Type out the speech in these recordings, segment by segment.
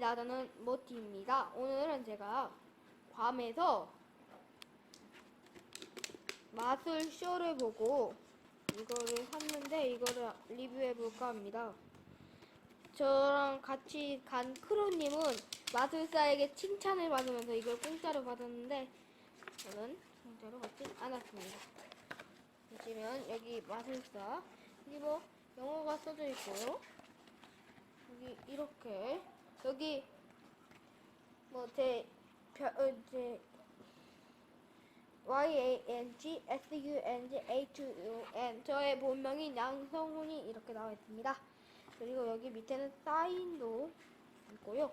반갑습니다. 저는 모티입니다. 오늘은 제가 괌에서 마술 쇼를 보고 이거를 샀는데 이거를 리뷰해 볼까 합니다. 저랑 같이 간 크로님은 마술사에게 칭찬을 받으면서 이걸 공짜로 받았는데 저는 공짜로 받지 않았습니다. 보시면 여기 마술사 여기 뭐 영어가 써져 있고요. 여기 이렇게 여기 뭐제 제 Y A N G S U N G H U N 저의 본명인 양성훈이 이렇게 나와 있습니다. 그리고 여기 밑에는 사인도 있고요.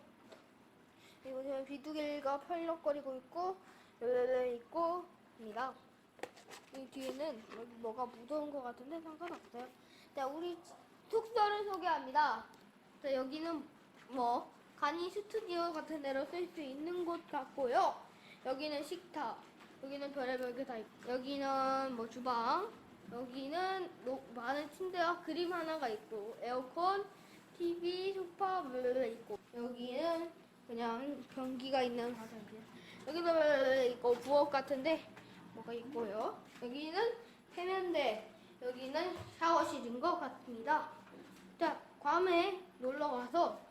그리고 지금 비둘기가 펄럭거리고 있고 르르르 있고 입니다. 이 뒤에는 여기 뭐가 묻어온 것 같은데 상관없어요. 자, 우리 숙소를 소개합니다. 자, 여기는 뭐 간이 스튜디오 같은 데로 쓸 수 있는 곳 같고요. 여기는 식탁, 여기는 별의별 게 다 있고, 여기는 뭐 주방, 여기는 노- 많은 침대와 그림 하나가 있고, 에어컨, TV, 소파 뭐 있고, 여기는 그냥 변기가 있는 화장실. 여기도 뭐 있고 부엌 같은데 뭐가 있고요. 여기는 세면대, 여기는 샤워실인 것 같습니다. 자, 괌에 놀러 가서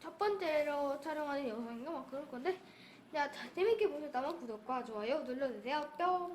첫 번째로 촬영하는 영상인가 막 그럴 건데, 자, 자, 재밌게 보셨다면 구독과 좋아요 눌러주세요. 뿅!